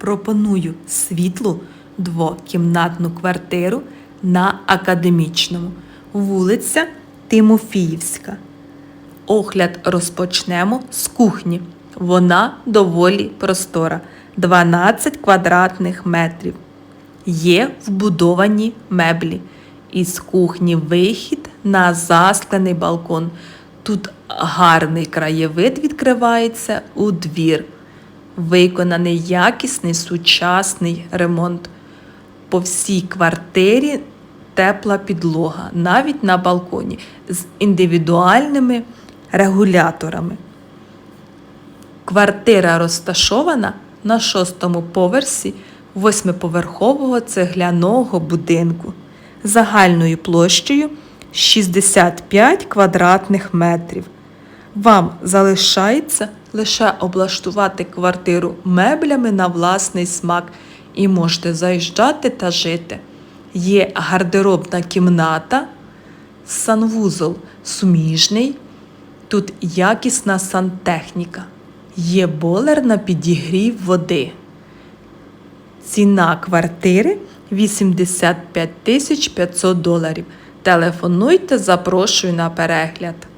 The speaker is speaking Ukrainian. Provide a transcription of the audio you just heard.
Пропоную світлу двокімнатну квартиру на академічному, вулиця Тимофіївська. Огляд розпочнемо з кухні. Вона доволі простора 12 квадратних метрів. Є вбудовані меблі. Із кухні вихід на засклений балкон. Тут гарний краєвид відкривається у двір. Виконаний якісний сучасний ремонт. По всій квартирі тепла підлога, навіть на балконі, з індивідуальними регуляторами. Квартира розташована на шостому поверсі восьмиповерхового цегляного будинку загальною площею 65 квадратних метрів. Вам залишається лише облаштувати квартиру меблями на власний смак і можете заїжджати та жити. Є гардеробна кімната, санвузол суміжний, тут якісна сантехніка, є болер на підігрів води. Ціна квартири 85 500 доларів. Телефонуйте, запрошую на перегляд.